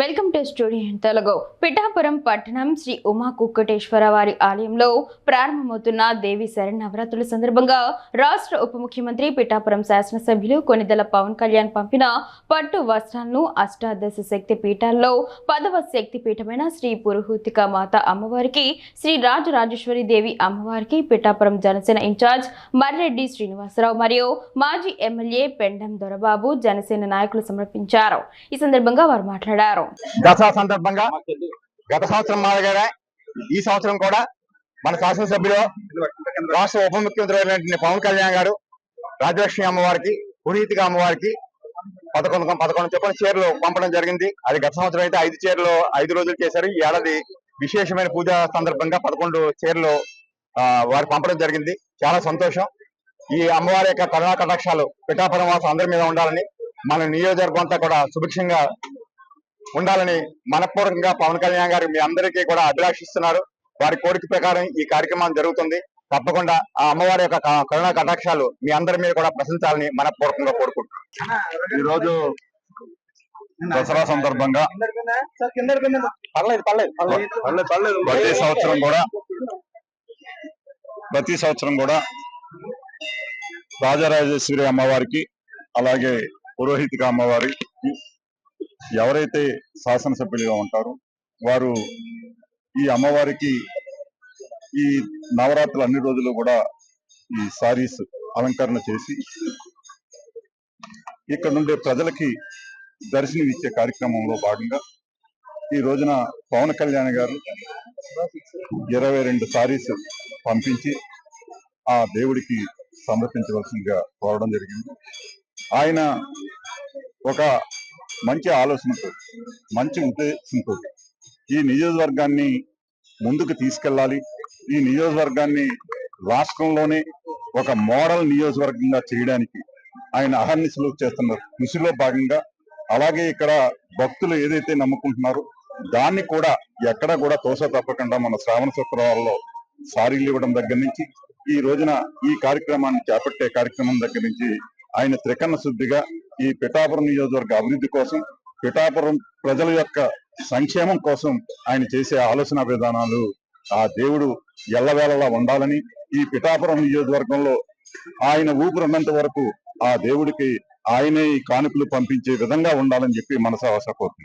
Welcome to studio Telugu. Pithapuram పట్టణం శ్రీ ఉమా కుక్కటేశ్వర వారి ఆలయంలో ప్రారంభమవుతున్న దేవి శరణవరాత్రుల సందర్భంగా రాష్ట్ర ఉప ముఖ్యమంత్రి పిఠాపురం శాసనసభ్యులు కొనిదల పవన్ కళ్యాణ్ పంపిన పట్టు వస్త్రాలను అష్టాదశ శక్తి పీఠాల్లో పదవ శక్తి పీఠమైన శ్రీ పురుహూతిక మాత అమ్మవారికి శ్రీ రాజరాజేశ్వరి దేవి అమ్మవారికి పిఠాపురం జనసేన ఇన్ఛార్జ్ మర్రెడ్డి శ్రీనివాసరావు మరియు మాజీ ఎమ్మెల్యే పెండం దొరబాబు జనసేన నాయకులు సమర్పించారు. ఈ సందర్భంగా వారు మాట్లాడారు. దసరా సందర్భంగా గత సంవత్సరం మాదిరిగానే ఈ సంవత్సరం కూడా మన శాసనసభ్యులు రాష్ట్ర ఉప ముఖ్యమంత్రి అయినటువంటి పవన్ కళ్యాణ్ గారు రాజలక్ష్మి అమ్మవారికి పునీతిగా అమ్మవారికి పదకొండు పదకొండు చొప్పున చీరలు పంపడం జరిగింది. అది గత సంవత్సరం అయితే ఐదు చీరలు ఐదు రోజులు చేశారు. ఈ ఏడాది విశేషమైన పూజ సందర్భంగా పదకొండు చీరలు వారు పంపడం జరిగింది. చాలా సంతోషం. ఈ అమ్మవారి యొక్క కరుణా కటాక్షాలు పిఠాపురం వాసం అందరి మీద ఉండాలని మన నియోజకవర్గం అంతా కూడా సుభిక్షంగా ఉండాలని మనపూర్వకంగా పవన్ కళ్యాణ్ గారు మీ అందరికీ కూడా అభిలాషిస్తున్నారు. వారి కోరిక ప్రకారం ఈ కార్యక్రమం జరుగుతుంది. తప్పకుండా ఆ అమ్మవారి యొక్క క- కరుణా కటాక్షాలు మీ అందరి మీద కూడా ప్రశంసాలని మనపూర్వకంగా కోరుకుంటున్నాం. ఈ రోజు దసరా సందర్భంగా పర్లేదు పర్లేదు పర్లేదు ప్రతి సంవత్సరం కూడా ప్రతి సంవత్సరం కూడా రాజరాజేశ్వరి అమ్మవారికి అలాగే పురోహితిక అమ్మవారి ఎవరైతే శాసనసభ్యులుగా ఉంటారో వారు ఈ అమ్మవారికి ఈ నవరాత్రులు అన్ని రోజులు కూడా ఈ సారీస్ అలంకరణ చేసి ఇక్కడ నుండే ప్రజలకి దర్శనం ఇచ్చే కార్యక్రమంలో భాగంగా ఈ రోజున పవన్ కళ్యాణ్ గారు ఇరవై రెండు సారీస్ పంపించి ఆ దేవుడికి సమర్పించవలసిందిగా కోరడం జరిగింది. ఆయన ఒక మంచి ఆలోచనతో మంచి ఉద్దేశంతో ఈ నియోజకవర్గాన్ని ముందుకు తీసుకెళ్ళాలి. ఈ నియోజకవర్గాన్ని రాష్ట్రంలోనే ఒక మోడల్ నియోజకవర్గంగా చేయడానికి ఆయన అహర్నిశలు చేస్తున్నారు. కృషిలో భాగంగా అలాగే ఇక్కడ భక్తులు ఏదైతే నమ్ముకుంటున్నారో దాన్ని కూడా ఎక్కడ కూడా తోస తప్పకుండా మన శ్రావణ శుక్రవారంలో సారీలు ఇవ్వడం దగ్గర నుంచి ఈ రోజున ఈ కార్యక్రమాన్ని చేపట్టే కార్యక్రమం దగ్గర నుంచి ఆయన త్రికన్న శుద్ధిగా ఈ పిఠాపురం నియోజకవర్గ అభివృద్ధి కోసం పిఠాపురం ప్రజల యొక్క సంక్షేమం కోసం ఆయన చేసే ఆలోచన విధానాలు ఆ దేవుడు ఎల్లవేళలా ఉండాలని ఈ పిఠాపురం నియోజకవర్గంలో ఆయన ఊపిరిన్నంత వరకు ఆ దేవుడికి ఆయనే ఈ కానుకలు పంపించే విధంగా ఉండాలని చెప్పి మనసు ఆశపోతుంది కోరుతుంది